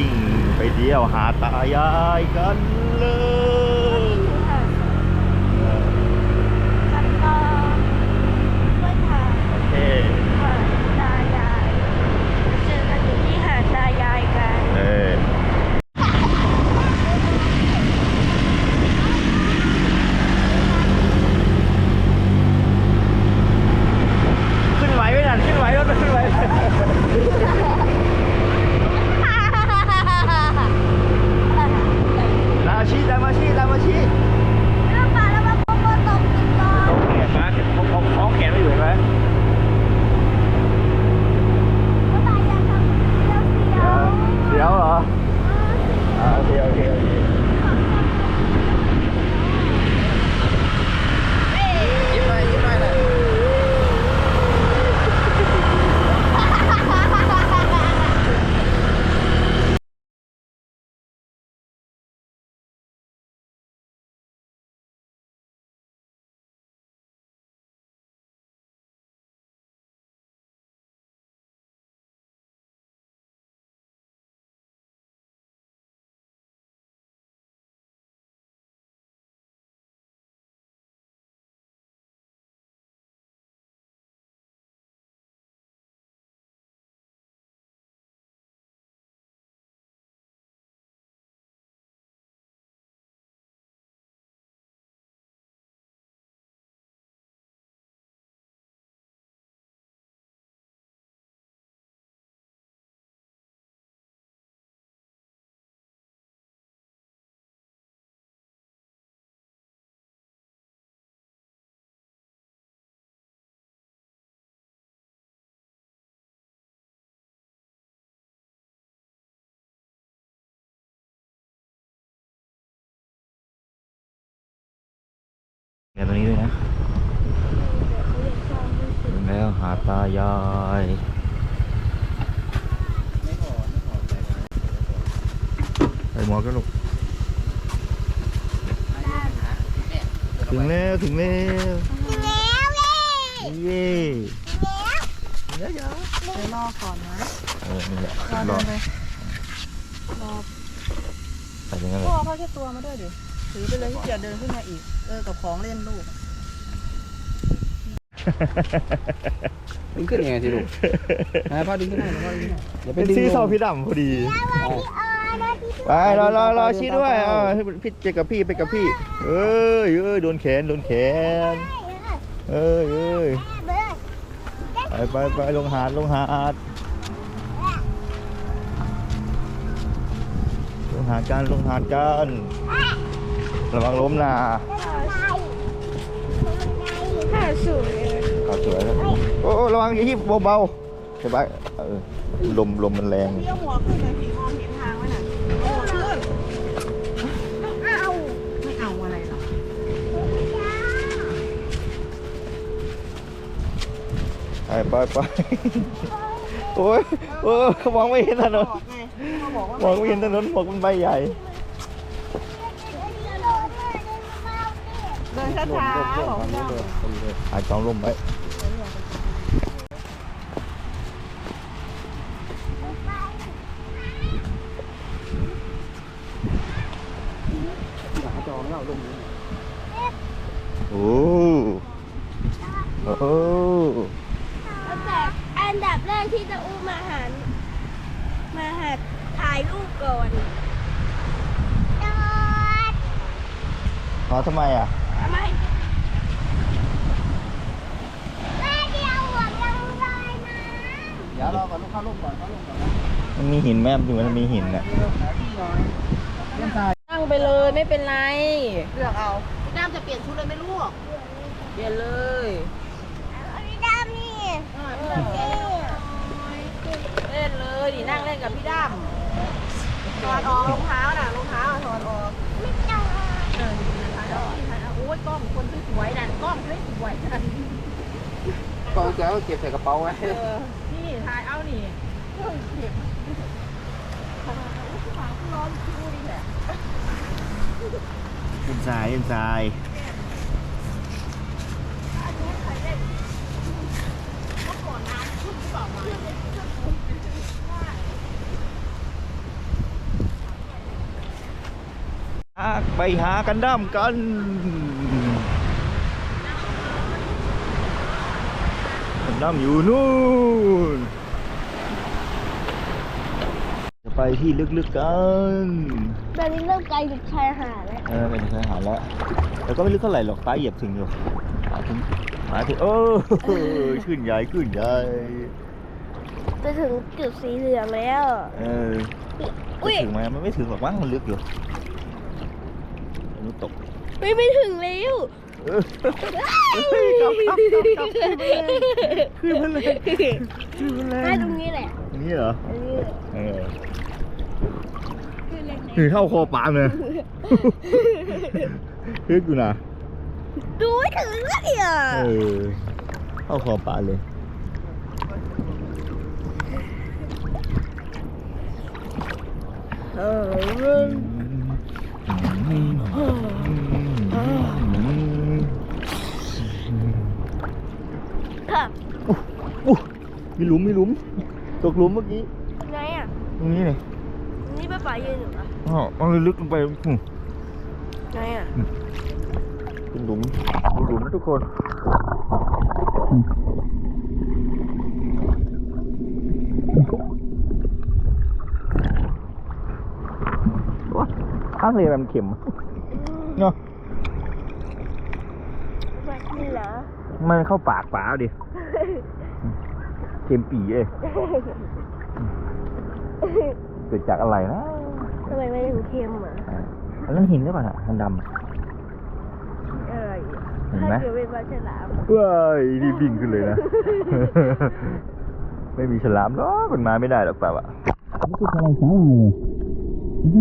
ิ่งไปเดี่ยวหาตายายกันเลย เดี๋ยวตรงนี้ด้วยนะถึงแล้วหาตายายใส่หมวกกันลูกถึงแล้วถึงแล้วแล้วเลยเย่เยอะเดี๋ยวรอก่อนนะๆเออนี่แหละรอรอไปรอใส่ยังไงพ่อยพ่อแค่ตัวมาด้วยดิ ถือไปเลยอย่าเดินขึ้นมาอีก เออ กับของเล่นลูก ดึงขึ้นยังไงสิลูกนะพ่อดึงขึ้นให้หน่อยพ่อดึงขึ้นให้อย่าไปเป็นดึงสีลเสางพี่ดำพอดี ไปรอรอรอชี้ด้วยเออให้พี่ไปกับพี่ไปกับพี่ เอ้ยเอ้ยโดนแขนโดนแขน เอ้ยเอ้ยไปไปไปลงหาดลงหาดลงหาดกันลงหาดกัน ระวังล้มนะหาสวยขาวสวยแล้วโอ้โอ้ระวังอย่าหิบเบาๆสบายเออลมลมมันแรงเลี้ยวหัวขึ้นเลยผีมองเห็นทางไว้น่ะโอ้ขึ้นเอาไม่เอาอะไรหรอกไปไปไปโอ้ยโอ้ยมองไม่เห็นถนนบอกไงเขาบอกว่ามองไม่เห็นถนนหมวกมันใบใหญ่ เดิ นช้าๆบอกไม่ได้หายกองลมไว้หาจอไม่เอาลงนี้โอ้โอ้แต่อันดับแรกที่จะอุ้มมาหันมาหัดถ่ายรูปก่อนจอดขอทำไมอะทำไมแม่ เดียวหัวยังลอยน้เดี๋ยวรอก่อนลูกเข้าลงก่อนเข้าลงก่อนนะมันมีหินแม่ถึงมันมีหินอะเดี๋ยวหาที่หน่อยเล่นทรายนั่งไปเลยไม่เป็นไร เลือกเอาพี่น้ำจะเปลี่ยนชุดเลยไหม่ลูก เปลี่ยนเลย เดี๋ยเก็บใส่กระเป๋าไว้นี่ทายเอานี่เรื่องเก็บฝาร้อนชูดิแหละเอ็นไซายเอ็นไซายถ้กาไปหากันด้ามกัน ดั้มอยู่นู่น จะไปที่ลึกๆกันตอนนี้เริ่มไกลจากชายหาดแล้วเออไปถึงชายหาดแล้ว แต่ก็ไม่ลึกเท่าไหร่หรอกป้าเหยียบถึงอยู่มาถึงมาถึงโอ้ขึ้นใหญ่ขึ้นใหญ่จะถึงจุดสีเหลืองแล้ว เอออุ้ยถึงไหมมันไม่ถึงหรอกมั้งมันลึกอยู่มันตกไม่ไม่ถึงแล้ว เออเฮ้ยกลับกลับกลับกลับขึ้นมาเลยขึ้นมาเลยให้ตรงนี้แหละอย่างนี้เหรออันนี้แหละเออคือเล็กถึงเท่าคอปามเลยลึกอยู่นะๆดูไม่ถึงเลยอะเออเท่าคอปลาเลยเออ อู้มีหลุมมีหลุม ตกหลุมเมื่อกี้ไงอะตรงนี้เลยนี่ป้าป๋ายืนอยู่เหรออ๋อมันลึกลงไปอืมไงอะเป็นหลุมมีหลุมนะทุกคนว้าข้างเลยมันเข็มเนาะมาที่เหรอมันเข้าปากป๋าเอาดิ เค็มปีเอ้ยเกิดจากอะไรนะทำไมไม่ถึงเค็มอะอันนั้นหินหรือเปล่าน่ะมันดำอะเออเห็นไหมถ้าเกิดเป็นปลาฉลามว้ายรีบวิ่งขึ้นเลยนะ ไม่มีฉลามหรอกมันมาไม่ได้หรอกเปล่าอะนี่คืออะไรสาหร่าย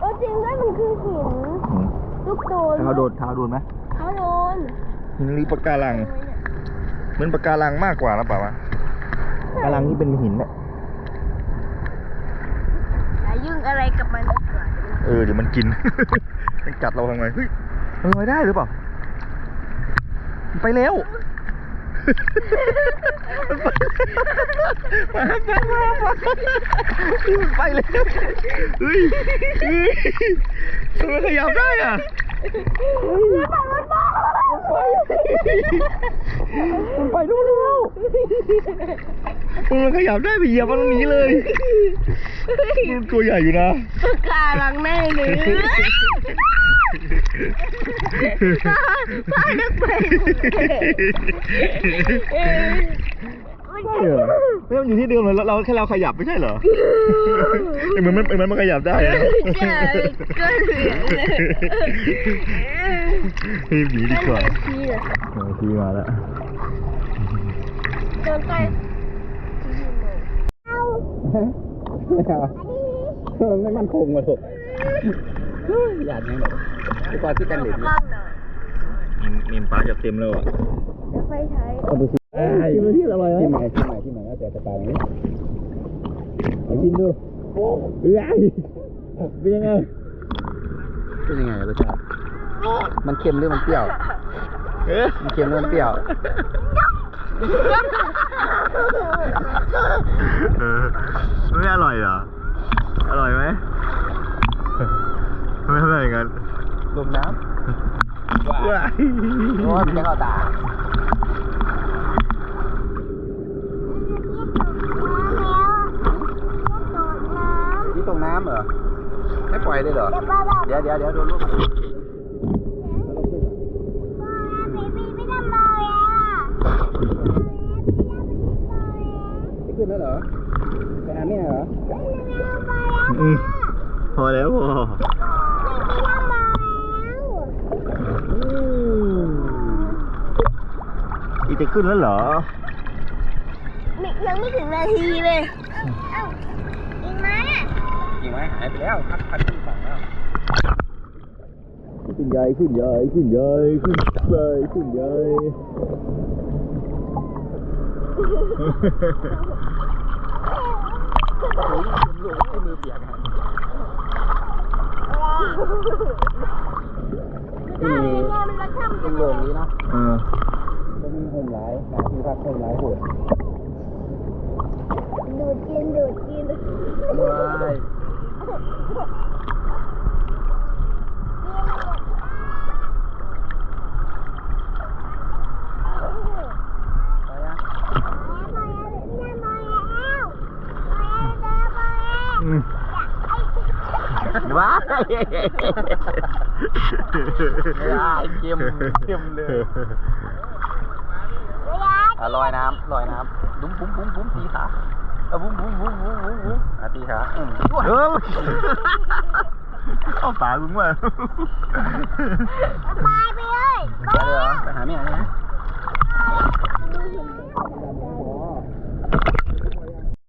โอ้จริงด้วยมันคือหินลูกโดน เท้าโดนเท้าโดนไหมเขาโดนหินหรือปะการังเหมือนปะการังมากกว่านะเปล่าวะปะการังนี่เป็นหินเนี่ยอย่ายุ่งอะไรกับมันดีกว่าเออเดี๋ยวมันกิน มันกัดเราทำไงเฮ้ยมันลอยได้หรือเปล่ามันไปแล้วมามามามามันไปแล้วเฮ้ยเฮ้ยทำไมขยับได้อะ มันไปนู่นแล้วมันขยับได้ไปเหยียบมันตรงนี้เลยมันตัวใหญ่อยู่นะปากาลังแน่เลยป้านึกไปเออ ไม่มันอยู่ที่เดิมเลยเราเราแค่เราขยับไม่ใช่เหรอเหมือนมันเหมือนมันขยับได้นะใช่ก็เหลืองเลยรีบหนีดีกว่าทีเหรอเออทีมาแล้วโดนไปมันไม่มั่นคงว่ะถูกอยากยังไงที่ก่อนที่กันเหล็กข้ามหน่อยมินมินป้าจะเต็มแล้วอะจะไปใช้เอาไปสิ กินไปที่อร่อยไหมที่ใหม่ที่ใหม่ที่ใหม่แล้วแต่สไตล์นี้ไปกินดูเอ้ยเป็นยังไงเป็นยังไงรสชาติมันเค็มหรือมันเปรี้ยวเอ๊ะมันเค็มหรือมันเปรี้ยวเออไม่อร่อยเหรอ อร่อยไหมไม่อร่อยกันลมน้ำว้ายโอ้ยไม่เข้าตา ที่ตรงน้ำเหรอไม่ปล่อยเลยเหรอ เดี๋ยวเดี๋ยวเดี๋ยวโดนลูกไม่ขึ้นแล้วเหรอไปหาแม่เหรออืมพอแล้วพออีจะขึ้นแล้วเหรอ ยังไม่ถึงนาทีเลย ไม้หายไปแล้วครับพันขึ้นฝั่งแล้วขึ้นใหญ่ขึ้นใหญ่ขึ้นใหญ่ขึ้นใหญ่ขึ้นใหญ่หลงหลงไอ้มือเปียกอะได้เลยงอมันละช่ำเป็นหลงนี้นะอ่าจะมีคนหลายหาที่พักคนหลายหัวดูดกินดูดกินว้า น้ำบุ้มบุ้มบุ้มบุ้มตีขา เอาบุ้มบุ้มบุ้มบุ้มบุ้มบุ้มอะตีขาอืมเออเข้าปากมึงว่ะไปไปเลยไปเลยเหรอไปหาแม่เลยนะ